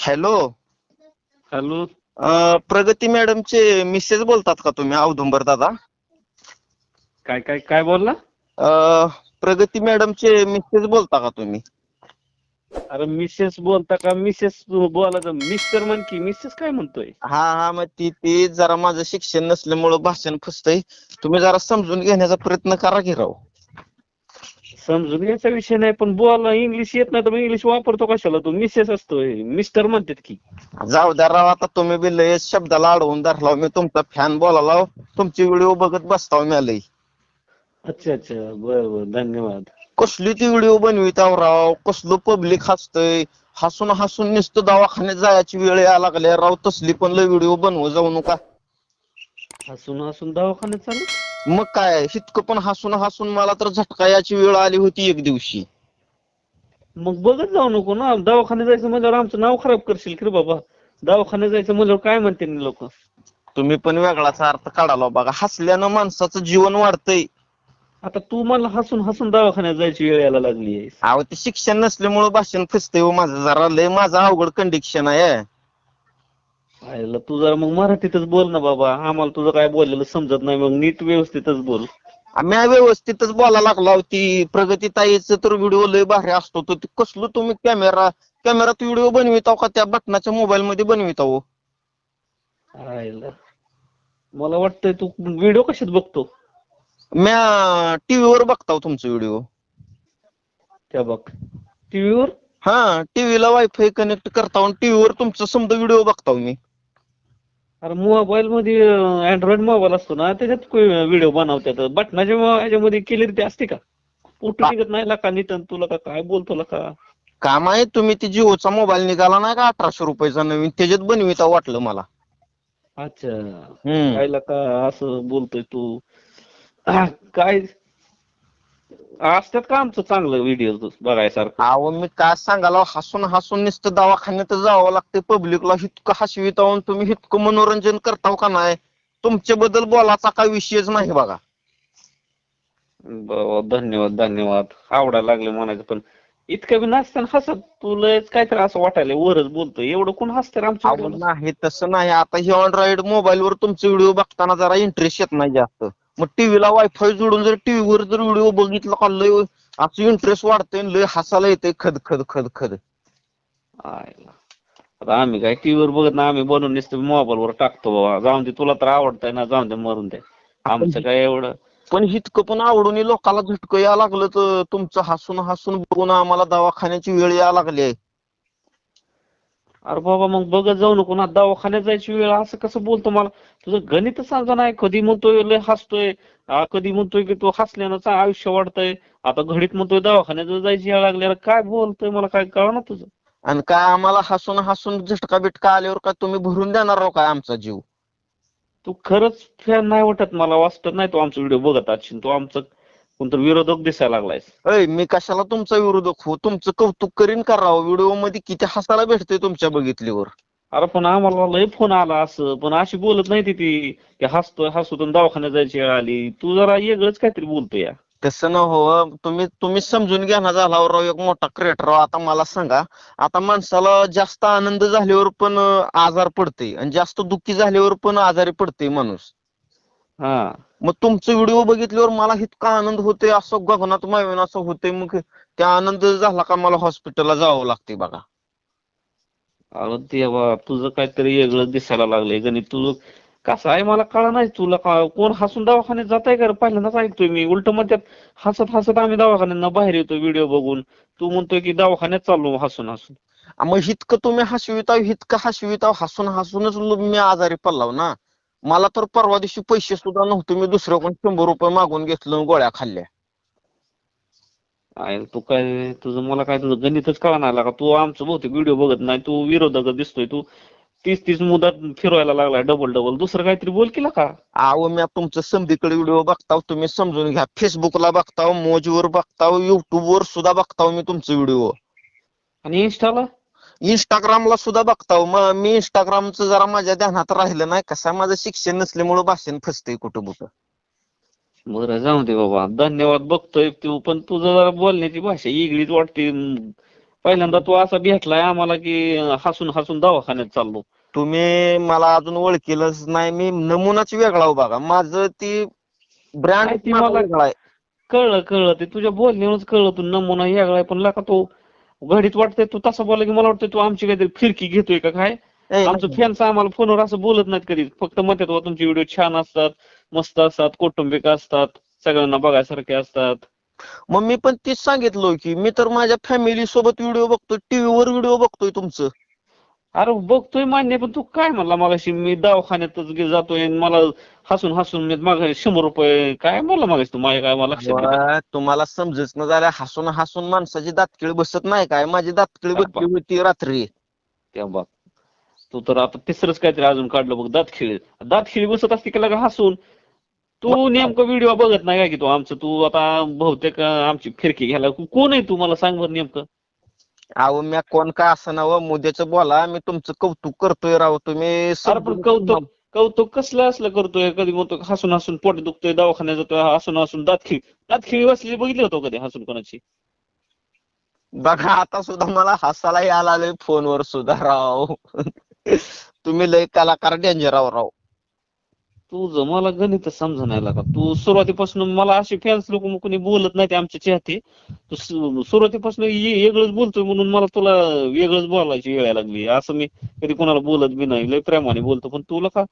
Hello. Hello. अं, प्रगती मॅडमचे Mrs बोलतात का तुम्ही औदुंबर दादा? काय काय काय बोलला? अं, प्रगती मॅडमचे मिसेस बोलता का तुम्ही? अरे मिसेस बोलता का? मिसेस बोलायचं. मिस्टर म्हण की मिसेस काय म्हणतोय? हा हा मग ती ती जरा माझं शिक्षण नसल्यामुळं भाषण फसतंय. तुम्ही जरा समजून घेण्याचा प्रयत्न करा की राव. समजून घ्यायचा विषय नाही पण बोला इंग्लिश येत नाही तर मग इंग्लिश वापरतो कशाला तू? मिसेस असतोय. मिस्टर म्हणतात की. जाऊ द्या राव आता तुम्ही बी लय शब्दाला अडवून धरलाव मी तुमचा फॅन बोलालाव तुमची व्हिडिओ बघत बसताव मी लय. अच्छा अच्छा. बर बर. धन्यवाद. कसली ती व्हिडिओ बनविताव राव? कसलं पब्लिक हसतंय? हसून हसून नुसतं दवाखान्यात जायची वेळ यायला लागल्या राव तसली पण लय व्हिडिओ बनवू जाऊ नका. हसून हसून दवाखान्यात चालू? मग काय इतकं पण हसून हसून मला तर झटका याची वेळ आली होती एक दिवशी. मग बघत जाऊ नको ना दवाखान्यात जायचं म्हणल्यावर आमचं नाव खराब करशील की रे बाबा? दवाखान्यात जायचं म्हणल्यावर काय म्हणते लोक? तुम्ही पण वेगळाचा अर्थ काढाला बघा हसल्यानं माणसाचं जीवन वाढतंय. आता तू मला हसून हसून दवाखान्यात जायची वेळ यायला लागली आहे अहो ते शिक्षण नसल्यामुळं भाषण फसतंय हो माझं जरा लय माझं अवघड कंडिक्शन आहे. आयला तू जरा मग मराठीतच बोल ना बाबा. आम्हाला तुझं काय बोललेलं समजत नाही. मग नीट व्यवस्थितच बोल. मी व्यवस्थितच बोलायला लागला ती प्रगती ताईचं तर व्हिडिओ लय भारी असतो तो ते कसलं तुम्ही कॅमेरा कॅमेरात व्हिडिओ बनविताव का? त्या बटनाच्या मोबाईल मध्ये बनविताव आयला. मला वाटतंय तू व्हिडिओ कशात बघतो? म्या टीव्हीवर बघताव तुमचं व्हिडिओ त्या बघ. टीव्हीवर? हा टीव्हीला वायफाय कनेक्ट करताव टीव्हीवर तुमचं समजा व्हिडिओ बघताव मी. अरे मोबाईल मध्ये अँड्रॉइड मोबाईल असतो ना त्याच्यात व्हिडिओ बनवतात बटनाच्या ह्याच्यामध्ये क्लिअरिटी असते का? फोटो निघत नाही का नीट तुला का काय बोलतो का काम आहे तुम्ही ती जिओचा मोबाईल निघाला नाही का अठराशे रुपयाचा नवीन? त्याच्यात बनविता वाटलं मला. अच्छा. कायला का असं बोलतोय तू. काय? असतात का आमचं चांगलं व्हिडिओ बघायसारखं? अहो मी काय सांगायला हसून हसून नुसतं दवाखान्यात जावं लागते पब्लिकला इतकं हसविताव आणि तुम्ही इतकं मनोरंजन करताव का नाही? तुमच्याबद्दल बोलायचा काही विषयच नाही बघा. ब- धन्यवाद धन्यवाद. आवडायला लागले म्हणायचं पण इतकं बी नसताना हसत तुलाच काहीतरी असं वाटायला वरच बोलतोय. एवढं कोण हसतं रे आमच्या अहो व्हिडिओला? नाही तसं नाही. आता हे अँड्रॉइड मोबाईल वर तुमचे व्हिडिओ बघताना जरा इंटरेस्ट येत नाही जास्त. मग टीव्हीला वायफाय जोडून जर टीव्हीवर जर व्हिडिओ बघितला का लय असं इंटरेस्ट वाढतंय आणि लय हसायला येते खद खद खद खद. आता आम्ही काय टीव्हीवर बघत ना आम्ही बनवून नुसतं मोबाईल वर टाकतो बाबा. जाऊन दे तुला तर आवडतंय ना जाऊन दे मरून दे. आमचं काय एवढं? पण इतकं पण आवडून लोकाला झटकं यायला लागलं तर तुमचं हसून हसून बघून आम्हाला दवाखान्याची वेळ यायला लागली आहे. अरे बाबा मग बघत जाऊ नको ना. दवाखान्यात जायची वेळ असं कसं बोलतो मला? तुझं गणितच समजा नाही कधी म्हणतोय लय हसतोय. कधी म्हणतोय की तू हसल्यानं आयुष्य वाढतंय. आता घडीत म्हणतोय दवाखान्यात जायची वेळ लागली अरे काय बोलतोय मला? काय कळा ना तुझं? आणि काय आम्हाला हसून हसून झटका बिटका आल्यावर काय तुम्ही भरून देणार काय आमचा जीव? तू खरंच फॅन नाही वाटत मला? वाटत नाही तू आमचा व्हिडिओ बघत असशील. तू आमचं कोणतरी विरोधक दिसायला लागलायस? अय मी कशाला तुमचा विरोधक हो तुमचं कौतुक करीन करावं व्हिडिओमध्ये किती हसायला भेटतंय तुमच्या बघितल्यावर अरे पण आम्हाला लय फोन आला असं. पण अशी बोलत नाही ती ती की हसतोय हसतून दवाखान्यात जायची वेळ आली. तू जरा वेगळंच काहीतरी बोलतोय या. तसं न हो तुम्ही तुम्ही समजून घ्या ना झाला राव एक मोठा क्रिएटर आता मला सांगा आता माणसाला जास्त आनंद झाल्यावर पण आजार पडते आणि जास्त दुःखी झाल्यावर पण आजारी पडते माणूस. हा. मग तुमचं व्हिडिओ बघितल्यावर मला इतका आनंद होतोय असं गगनात मावेन असं होतंय. मग त्या आनंद झाला का मला हॉस्पिटलला जावं लागते बघा. अरे देवा तुझं काहीतरी वेगळं दिसायला लागलंय गणित. तुझं कसं आहे मला कळा नाही तुला का? कोण हसून दवाखान्यात जात आहे का? पहिल्यांदाच ऐकतोय मी. उलट म्हणतात हसत हसत आम्ही दवाखान्यात बाहेर येतो व्हिडिओ बघून. तू म्हणतोय की दवाखान्यात चाललो हसून हसून. मग इतकं तुम्ही हसविताव इतकं हसविताव हसून हसूनच मी आजारी पडलाव ना. मला तर परवा दिवशी पैसे सुद्धा नव्हते. मी दुसऱ्याकडून शंभर रुपये मागून घेतलं आणि गोळ्या खाल्ल्या. आहे तू काय तुझं मला काय तुझं गणितच कळणार का? तू आमचं बहुतेक व्हिडिओ बघत नाही. तू विरोधक दिसतोय. तू तीस तीस मुदत फिरवायला लागलाय डबल डबल दुसरं काहीतरी बोल केला का? अहो मी तुमचं समधीकडे व्हिडिओ बघताव. तुम्ही समजून घ्या. फेसबुकला बघताव मोजवर बघताव युट्यूबवर सुद्धा बघताव मी तुमचे व्हिडिओ आणि इंस्टाला इंस्टाग्रामला सुद्धा बघताव मग मी इंस्टाग्रामचं जरा माझ्या ध्यानात राहिलं नाही कसं माझं शिक्षण नसल्यामुळं भाषण फसतंय कुठं कुठं बरं जाऊ दे बाबा. धन्यवाद बघतोय तू पण तुझं जरा बोलण्याची भाषा वेगळीच वाटते. पहिल्यांदा तू असा भेटलाय आम्हाला की हसून हसून दवाखान्यात चाललो. तुम्ही मला अजून ओळखीलच नाही. मी नमुनाच वेगळा हो बघा. माझं ती ब्रँड वेगळा आहे. कळलं कळलं. ते तुझ्या बोलण्यावरच कळलं. तू नमुना वेगळाय पण लका तो घडीत वाटतंय तू तसं बोलला की मला वाटतं तू आमची काहीतरी फिरकी घेतोय का काय? आमचं फॅन्स आम्हाला फोनवर असं बोलत नाहीत कधी. फक्त म्हणतात "वा, तुमचे व्हिडिओ छान असतात मस्त असतात कौटुंबिक असतात सगळ्यांना बघायसारखे असतात. मग मी पण तीच सांगितलं की मी तर माझ्या फॅमिली सोबत व्हिडिओ बघतोय टीव्ही वर व्हिडिओ बघतोय तुमचं. अरे बघतोय मान्य पण तू काय म्हणला मगाशी? मी दवाखान्यातच जातोय आणि मला हसून हसून मी माग शंभर रुपये काय म्हणला मगाशी तू माझ्या काय मला लक्षात नाही. वा, तुम्हाला समजत न झालं हसून हसून माणसाची दातकिळी बसत नाही काय? माझी दातकिळी. बसली होती रात्री. त्या तू तर आता तिसरंच काहीतरी अजून काढलं बघ दात खिळी दात खिळी बसत असते का लगा हसून. तू नेमकं व्हिडिओ बघत नाही काय की तू आमचं? तू आता बहुतेक अं, आमची फिरकी घ्यायला कोण आहे तू? मला सांग बरं नेमकं. अहो मी कोण का असं नाव मुद्द्याचं बोला मी तुमचं कौतुक करतोय राव तुम्ही अरे पण समजून- कौतुक कौतुक कसलं असलं करतोय? कधी म्हणतो हसून हसून पोट दुखतोय दवाखान्यात जातोय हसून हसून दात खिळी दात खिळी बसली बघितली होतो कधी हसून कोणाची? बघा आता सुद्धा मला हसायला यायला आलंय फोनवर सुद्धा राव. तुम्ही लय कलाकार डेंजर आहो राव. तुझं मला गणित समजा का? तू सुरुवातीपासून मला असे फॅन्स लोक कोणी बोलत नाही आमच्या चाहते तू सुरुवातीपासून वेगळंच बोलतोय म्हणून मला तुला वेगळंच बोलायची वेळ लागली. असं मी कधी कोणाला बोलत बी नाही. लय प्रेमाने बोलतो. पण तुला का?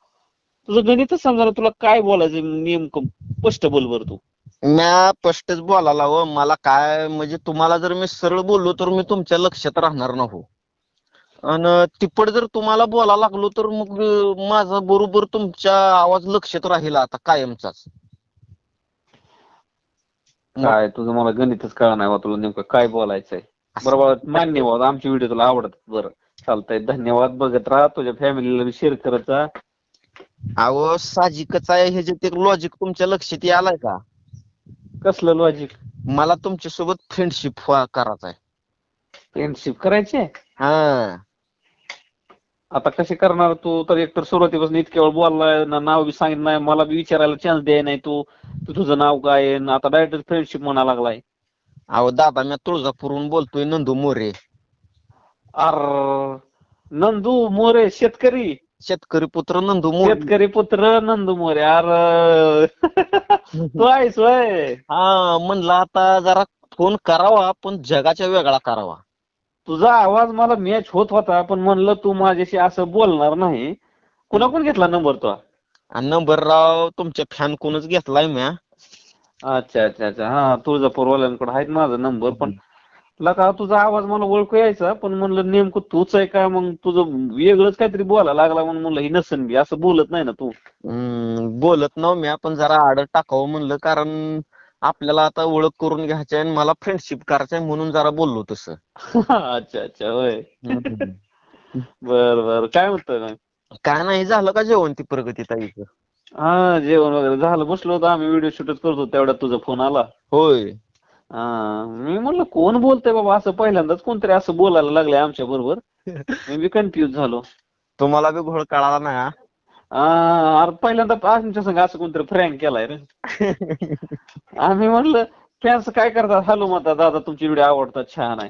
तुझं गणितच समजा तुला काय बोलायचं नेमकं? स्पष्ट बोल बरं तू. म्या स्पष्टच बोलायला हो मला काय म्हणजे तुम्हाला जर मी सरळ बोललो तर मी तुमच्या लक्षात राहणार नाही हो. आणि तिपट जर तुम्हाला बोलायला लागलो तर मग माझा बरोबर तुमच्या आवाज लक्षात राहील आता कायमचाच. काय तुझं मला गणितच कळणार नाही बा तुला नेमकं काय बोलायचंय? बरोबर मान्य बा आमचे व्हिडिओ तुला आवडतात बरं चालतंय. धन्यवाद बघत राहा. तुझ्या फॅमिलीला शेअर करत जा. अहो साहजिकच आहे. हे जे ते लॉजिक तुमच्या लक्षात आलाय का? कसलं लॉजिक मला तुमच्यासोबत फ्रेंडशिप करायचं आहे फ्रेंडशिप करायचे हा. आता कसे करणार तू? तर एकतर सुरुवातीपासून इतक्या वेळ बोललाय ना नाव बी सांगितलं नाही मला बी विचारायला चान्स द्याय नाही तू. तू तुझं नाव काय आहे? न आता डायरेक्ट फ्रेंडशिप म्हणा लागलाय. अहो दादा मी तुळजापूरहून बोलतोय नंदू मोरे. अर नंदू मोरे शेतकरी. शेतकरी पुत्र नंदू मोरे. शेतकरी पुत्र नंदू मोरे अर तू आहेस वय हा म्हणलं आता जरा फोन करावा पण जगाच्या वेगळा करावा. तुझा आवाज मला मॅच होत होता पण म्हणलं तू माझ्याशी असं बोलणार नाही. कुणाकडून घेतला नंबर तो? आणि नंबर राव तुमच्या फॅन कोणच घेतलाय म्या. अच्छा अच्छा अच्छा. हा तुळजापूरवाल्यांकडे आहेत माझा नंबर पण लका तुझा आवाज मला ओळखू यायचा पण म्हणलं नेमकं तूच आहे का? मग तुझं वेगळंच काहीतरी बोलायला लागला म्हणून म्हणलं ही नसन बी असं बोलत नाही ना तू. हम्म, बोलत नव म्या पण जरा आड टाकावं म्हणलं कारण आपल्याला आता ओळख करून घ्यायची आहे आणि मला फ्रेंडशिप करायची आहे म्हणून जरा बोललो तसं. अच्छा अच्छा होय. बर बर. काय म्हणतोय मग? काय नाही झालं का जेवण ती प्रगती ताईचं? हा जेवण वगैरे झालं. बसलो होतो आम्ही व्हिडिओ शूटच करतो तेवढ्यात तुझा फोन आला. होय. हा मी म्हणलं कोण बोलतंय बाबा? असं पहिल्यांदाच कोणतरी असं बोलायला लागलंय आमच्या बरोबर. मी बी कन्फ्युज झालो. तुम्हाला बी घोळ कळाला नाही हा? अरे पहिल्यांदा आमच्या संग असं कोणतरी फ्रँक केलाय रे. आम्ही म्हणलं फॅन्स काय करतात? हॅलो म्हणतात दादा तुमचे व्हिडिओ आवडतात छान आहे.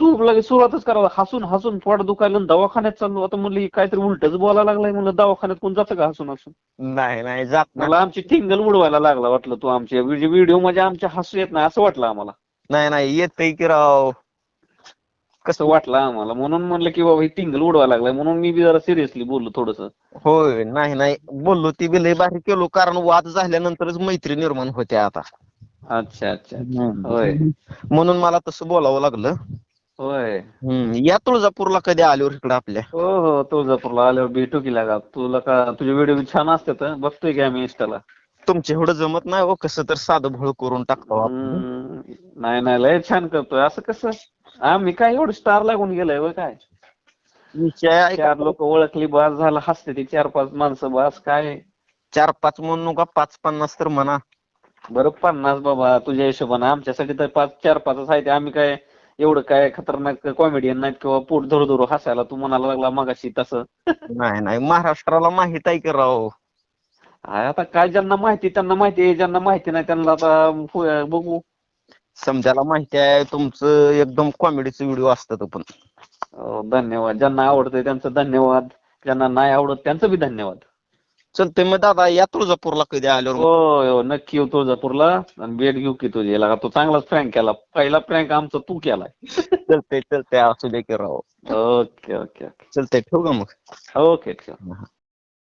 तू लगेच सुरुवातच करा हसून हसून पोट दुखायला दवाखान्यात चाललो. आता म्हणलं ही काहीतरी उलटच बोलायला लागलाय. म्हणलं दवाखान्यात कोण जातं का हसून हसून? नाही नाही जात मला आमची टिंगल उडवायला लागला वाटलं तू आमचे व्हिडिओमध्ये आमच्या हसू येत नाही असं वाटलं आम्हाला. नाही नाही येतंय की राव. कसं वाटलं आम्हाला? म्हणून म्हणलं की बाबा ही टिंगल उडवायला लागलाय. म्हणून मी बी जरा सिरियसली बोललो थोडस. होय नाही नाही. बोललो ती बी लय भारी केलो. कारण वाद झाल्यानंतरच मैत्री निर्माण होते आता. अच्छा अच्छा. होय. म्हणून मला तसं बोलावं लागलं. होय. हम्म, या तुळजापूरला कधी आल्यावर इकडं आपल्या? हो हो. तुळजापूरला आल्यावर भेटू की लागा. तुला का तुझे व्हिडिओ छान असतात हं? बघतोय की आम्ही इंस्टाला तुमच्या एवढं जमत नाही हो कसं तर साधं भोळ करून टाकतो आपण. नाही नाही लय छान करतोय. असं कसं? आम्ही काय एवढं स्टार लागून गेलोय होय काय? विषय ऐका, चार लोक ओळखली बस झालं हसते ती चार पाच माणसं बस काय? चार पाच म्हणू नका पाच पन्नास तर म्हणा. बरं पन्नास बाबा तुझ्या हिशोबाने. आमच्यासाठी तर पाच चार पाचच आहे ते आम्ही काय एवढं काय खतरनाक कॉमेडियन नाहीत किंवा पोट धडधडू हसायला तू म्हणायला लागला मगाशी तसं. नाही नाही. महाराष्ट्राला माहीत आहे की राव. आता काय ज्यांना माहिती त्यांना माहिती आहे ज्यांना माहिती नाही त्यांना आता फु- बघू. समजायला माहिती आहे तुमचं एकदम कॉमेडीचे व्हिडिओ असतात पण. हो, धन्यवाद. ज्यांना आवडतंय त्यांचं धन्यवाद. ज्यांना नाही आवडत त्यांचं बी धन्यवाद. चलते मग दादा या तुळजापूरला कधी आल्यावर हो हो नक्की येऊ तुळजापूरला. आणि भेट घेऊ की तुझी. लगा तू चांगलाच प्रँक केला. पहिला प्रँक आमचा तू केलाय. चलते चलते असू दे की राव. Okay okay okay. चलते ठेवू का मग? ओके ठेव.